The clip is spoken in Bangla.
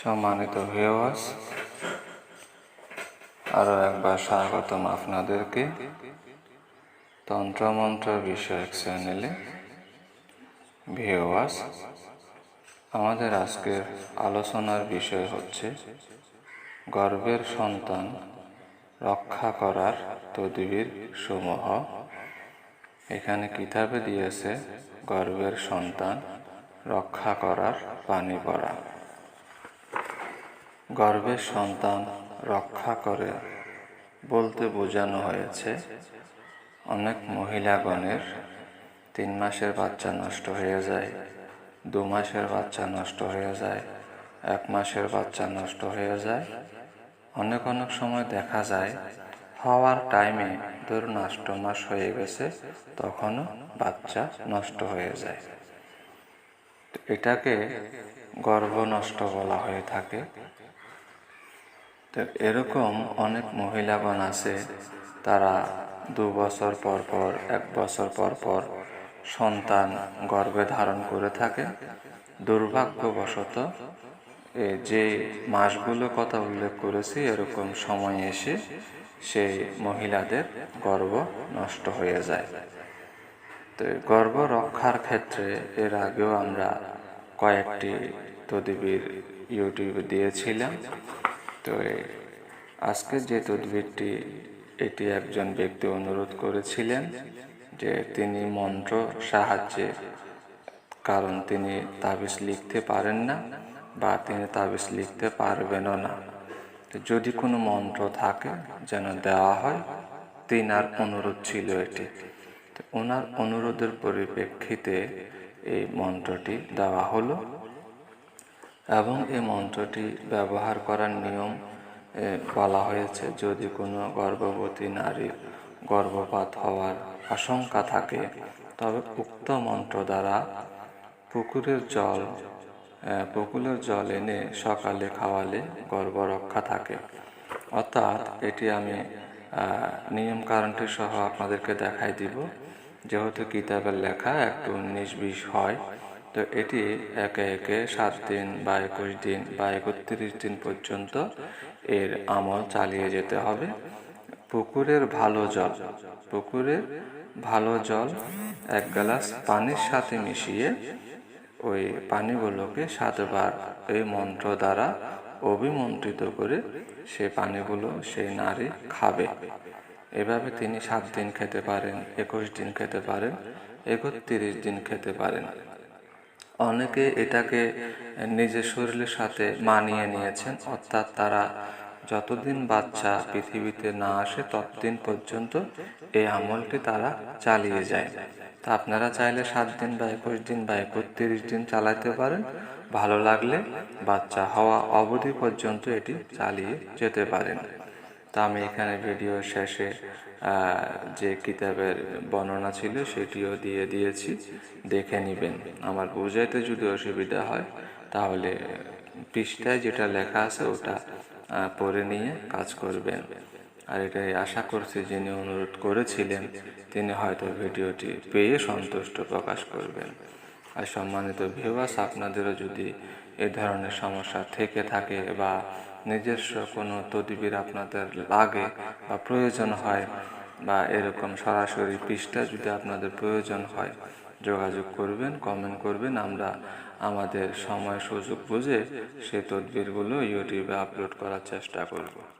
সম্মানিত ভিওয়ার্স আরও একবার স্বাগতম আপনাদেরকে তন্ত্রমন্ত্র বিষয়ক চ্যানেলে। ভিওয়ার্স আমাদের আজকের আলোচনার বিষয় হচ্ছে গর্ভের সন্তান রক্ষা করার তদবির সমূহ। এখানে কিতাবে দিয়েছে গর্ভের সন্তান রক্ষা করার পানি পড়া। গর্ভের সন্তান রক্ষা করে বলতে বোঝানো হয়েছে, অনেক মহিলাগণের তিন মাসের বাচ্চা নষ্ট হয়ে যায়, দু মাসের বাচ্চা নষ্ট হয়ে যায়, এক মাসের বাচ্চা নষ্ট হয়ে যায়। অনেক অনেক সময় দেখা যায়, হওয়ার টাইমে ধরুন আষ্ট মাস হয়ে গেছে, তখনও বাচ্চা নষ্ট হয়ে যায়। এটাকে গর্ভ নষ্ট বলা হয়ে থাকে। তো এরকম অনেক মহিলাগণ আছে, তারা দু বছর পর পর, এক বছর পর পর সন্তান গর্ভে ধারণ করে থাকে। দুর্ভাগ্যবশত যে মাসগুলো কথা উল্লেখ করেছি, এরকম সময় এসে সেই মহিলাদের গর্ব নষ্ট হয়ে যায়। তো গর্ভ রক্ষার ক্ষেত্রে এর আগেও আমরা কয়েকটি তদবির ইউটিউবে দিয়েছিলাম। তো আজকে যে তদবিরটি এটি একজন ব্যক্তি অনুরোধ করেছিলেন যে তিনি মন্ত্র সাহায্যে কারণ তিনি তাবিজ লিখতে পারেন না বা তিনি তাবিজ লিখতে পারবেনও না। যদি কোনো মন্ত্র থাকে যেন দেওয়া হয়, তিনার অনুরোধ ছিল এটি। ওনার অনুরোধের পরিপ্রেক্ষিতে এই মন্ত্রটি দেওয়া হলো। এবং এই মন্ত্রটি ব্যবহার করার নিয়ম বলা হয়েছে, যদি কোনো গর্ভবতী নারীর গর্ভপাত হওয়ার আশঙ্কা থাকে, তবে উক্ত মন্ত্র দ্বারা পুকুরের জল পুকুরের জল এনে সকালে খাওয়ালে গর্ভ রক্ষা থাকে। অর্থাৎ এটি আমি নিয়ম কারণটি সহ আপনাদেরকে দেখাই দিব। যেহেতু কিতাবের লেখা একটু বিশ হয় তো এটি একে একে সাত দিন বা একুশ দিন বা একত্রিশ দিন পর্যন্ত এর আমল চালিয়ে যেতে হবে। পুকুরের ভালো জল, পুকুরের ভালো জল এক গ্লাস পানির সাথে মিশিয়ে ওই পানিগুলোকে সাতবার এই মন্ত্র দ্বারা অভিমন্ত্রিত করে সে পানিগুলো সেই নারী খাবে। এভাবে তিনি সাত দিন খেতে পারেন, একুশ দিন খেতে পারেন, একত্রিশ দিন খেতে পারেন। অনেকে এটাকে নিজের শরীরের সাথে মানিয়ে নিয়েছেন, অর্থাৎ তারা যতদিন বাচ্চা পৃথিবীতে না আসে, ততদিন পর্যন্ত এই আমলটি তারা চালিয়ে যায়। তা আপনারা চাইলে সাত দিন বা একুশ দিন বা একত্রিশ দিন চালাতে পারেন। ভালো লাগলে বাচ্চা হওয়া অবধি পর্যন্ত এটি চালিয়ে যেতে পারেন। তা আমি এখানে ভিডিও শেষে যে কিতাবের বর্ণনা ছিল সেটিও দিয়ে দিয়েছি। দেখে নেবেন। আমার বুঝাইতে যদি অসুবিধা হয়, তাহলে পৃষ্ঠায় যেটা লেখা আছে ওটা পড়ে নিয়ে কাজ করবেন। আর এটাই আশা করছি যিনি অনুরোধ করেছিলেন, তিনি হয়তো ভিডিওটি পেয়ে সন্তুষ্ট প্রকাশ করবেন। আর সম্মানিত ভিউয়ার্স আপনাদেরও যদি এ ধরনের সমস্যা থেকে থাকে বা নিজস্ব কোনো তদবির আপনাদের লাগে বা প্রয়োজন হয় বা এরকম সরাসরি পৃষ্ঠা যদি আপনাদের প্রয়োজন হয়, যোগাযোগ করবেন কমেন্ট করবেন, আমরা আমাদের সময় সুযোগ বুঝে সেই তদবিরগুলো ইউটিউবে আপলোড করার চেষ্টা করব।